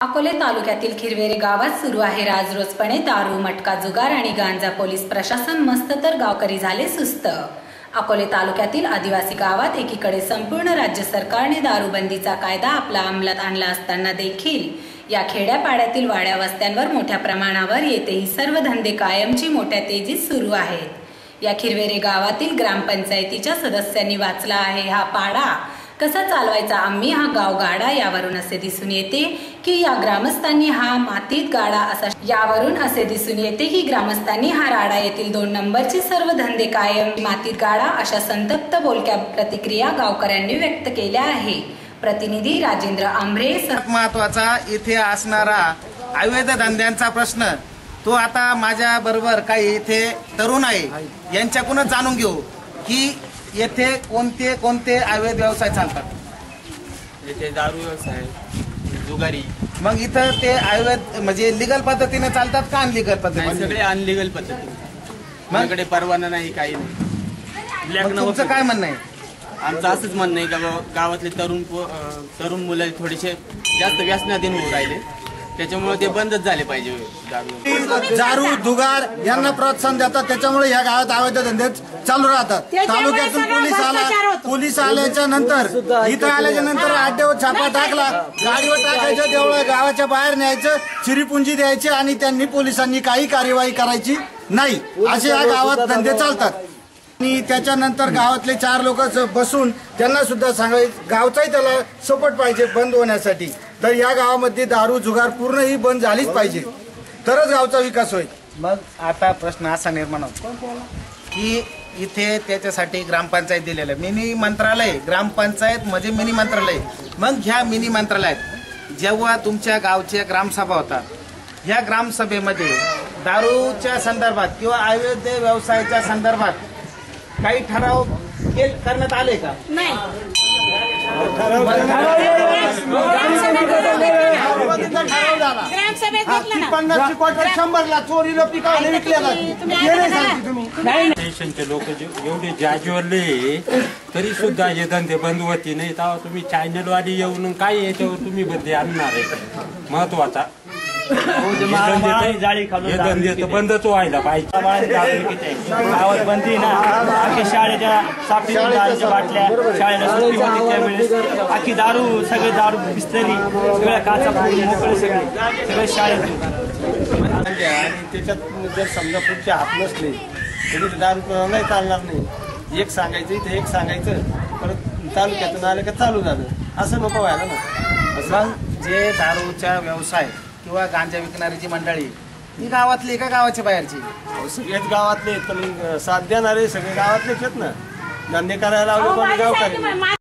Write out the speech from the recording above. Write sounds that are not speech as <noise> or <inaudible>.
अकोले तालुक्यातील खिरवेरे गावात सुरू आहे. राजरोजपणे दारू मटका जुगार आणि गांजा पोलीस प्रशासन मस्त तर गावकरी झाले सुस्त. अकोले तालुक्यातील आदिवासी गावात एकीकडे संपूर्ण राज्य सरकारने दारूबंदीचा कायदा आपला अंमलात आणला असताना देखील या खेड्यापाड्यातील वाड्या वस्त्यांवर मोठ्या प्रमाणावर येथे ही सर्व धंदे कायमची मोठ्या तेजीत सुरू आहेत. या खिरवेरे गावातील ग्रामपंचायतीच्या सदस्यांनी वाचला आहे हा पाडा. कसा चालवायचा आम्ही हा गाव गाडा यावरून असे दिसून येते की या ग्रामस्थांनी हा मातीत गाडा असा यावरून असे दिसून येते की ग्रामस्थांनी हा राडा येथील दोन नंबरचे सर्व धंदे कायम मातीत गाडा अशा संतप्त बोलक्या प्रतिक्रिया गावकऱ्यांनी व्यक्त केल्या आहे. प्रतिनिधी राजेंद्र आंभरे महत्त्वाचा इथे असणारा अवैध धंद्यांचा प्रश्न तो आता माझ्या बरोबर काही इथे तरुण आहे यांच्याकडूनच जाणून घेऊ की येथे कोणते कोणते अवैध व्यवसाय चालतात? येथे दारू व्यवसाय जुगारी. मग इथं ते अवैध म्हणजे लिगल पद्धतीने चालतात का अनलिगल पद्धतीने? सगळे अनलिगल पद्धती माझ्याकडे परवाना नाही काही नाही. तुमचं काय म्हणणं आहे? आमचं असंच म्हणणं आहे का बाबा गावातले तरुण तरुण मुलं थोडेसे जास्त व्यसनाधीन होऊ राहिले. त्याच्यामुळे ते बंदच झाले पाहिजे. दारू. दुगार यांना प्रोत्साहन देतात. त्याच्यामुळे या गावात अवैध धंदे चालू राहतात. तालुक्यातून पोलीस आला. पोलीस आल्याच्यानंतर इथं आल्याच्यानंतर अड्ड्यावर छापा टाकला. गाडीवर टाकायचं तेवढं गावाच्या बाहेर न्यायचं चिरीपुंजी द्यायची आणि त्यांनी पोलिसांनी काही कार्यवाही करायची नाही. असे या गावात धंदे चालतात. आणि त्याच्यानंतर गावातले चार लोक बसून त्यांना सुद्धा सांगायचं गावचाही त्याला सपोर्ट पाहिजे बंद होण्यासाठी. तर या गावामध्ये दारू जुगार पूर्ण ही बंद झालीच पाहिजे. तरच गावचा विकास होईल. मग आता प्रश्न असा निर्माण होतो की इथे त्याच्यासाठी ग्रामपंचायत दिलेलं आहे. मिनी मंत्रालय ग्रामपंचायत म्हणजे मिनी मंत्रालय. मग ह्या मिनी मंत्रालयात जेव्हा तुमच्या गावच्या ग्रामसभा होतात ह्या ग्रामसभेमध्ये दारूच्या संदर्भात किंवा अवैध व्यवसायाच्या संदर्भात काही ठराव के- करण्यात आले का? नाही. ग्रामसभेत घेतलं ना. पन्नासची क्वार्टर शंभरला चोरीला पिकावले विकल्या तुम्ही ऐका ना. स्टेशनचे लोक एवढे जाजीवरले तरी सुद्धा हे धंदे बंद होती नाही. तेव्हा तुम्ही चॅनलवाली येऊन काय याच्यावर तुम्ही बंदी आणणार आहे? महत्त्वाचा. बंदच व्हायला पाहिजे. गावात <laughs> बंदी ना? अख्खी शाळेच्या साखळी दारूच्या बाटल्या शाळेला सुट्टी होती त्यावेळेस. अख्खी दारू सगळे दारू बिस्तरी सगळ्या काचा फोडून मोकळे सगळे. सगळे शाळेत आणि त्याच्यात जर समजा पुढचे हात नसले तरी दारू नाही चालणार नाही. एक सांगायचं इथे एक सांगायचं. परत तालुक्यातून आलं का चालू झालं. असं नको व्हायला ना. मग जे दारूचा व्यवसाय किंवा गांजा विकणारी जी मंडळी ही गावातली का गावाच्या बाहेरची? अहो, सगळेच गावातले आहेत पण साथ देणारे सगळे गावातलेच आहेत ना. धंदे करायला लावले गावकरी